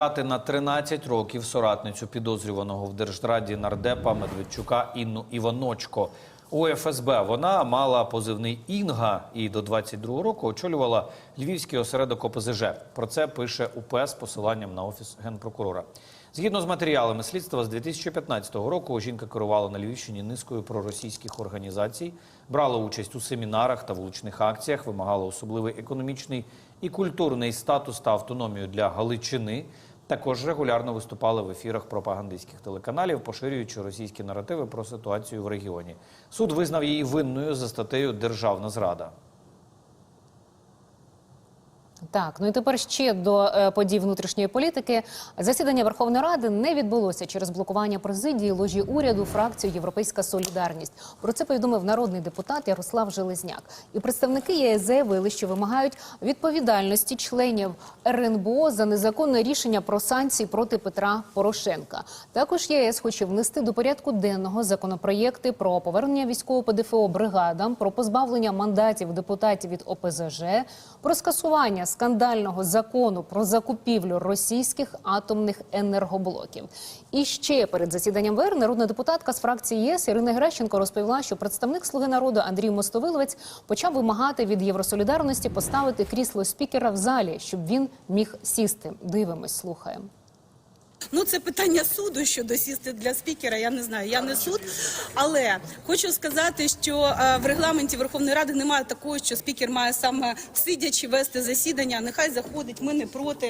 На 13 років соратницю підозрюваного в держзраді нардепа Медведчука Інну Іваночко. У ФСБ вона мала позивний Інга і до 22 року очолювала львівський осередок ОПЗЖ. Про це пише УП з посиланням на офіс генпрокурора. Згідно з матеріалами слідства, з 2015 року жінка керувала на Львівщині низкою проросійських організацій, брала участь у семінарах та вуличних акціях, вимагала особливий економічний і культурний статус та автономію для Галичини. Також регулярно виступали в ефірах пропагандистських телеканалів, поширюючи російські наративи про ситуацію в регіоні. Суд визнав її винною за статтею Державна зрада. Так, ну і тепер ще до е, подій внутрішньої політики. Засідання Верховної Ради не відбулося через блокування президії ложі уряду фракцію Європейська Солідарність. Про це повідомив народний депутат Ярослав Железняк. І представники ЄС заявили, що вимагають відповідальності членів РНБО за незаконне рішення про санкції проти Петра Порошенка. Також ЄС хоче внести до порядку денного законопроєкти про повернення військового ПДФО бригадам, про позбавлення мандатів депутатів від ОПЗЖ, про скасування скандального закону про закупівлю російських атомних енергоблоків. І ще перед засіданням ВР народна депутатка з фракції ЄС Ірина Грещенко розповіла, що представник Слуги народу Андрій Мостовиловець почав вимагати від Євросолідарності поставити крісло спікера в залі, щоб він міг сісти. Дивимось, слухаємо. Ну, це питання суду щодо сісти для спікера. Я не знаю, я не суд. Але хочу сказати, що е, в регламенті Верховної Ради немає такого, що спікер має саме сидячи вести засідання. Нехай заходить, ми не проти.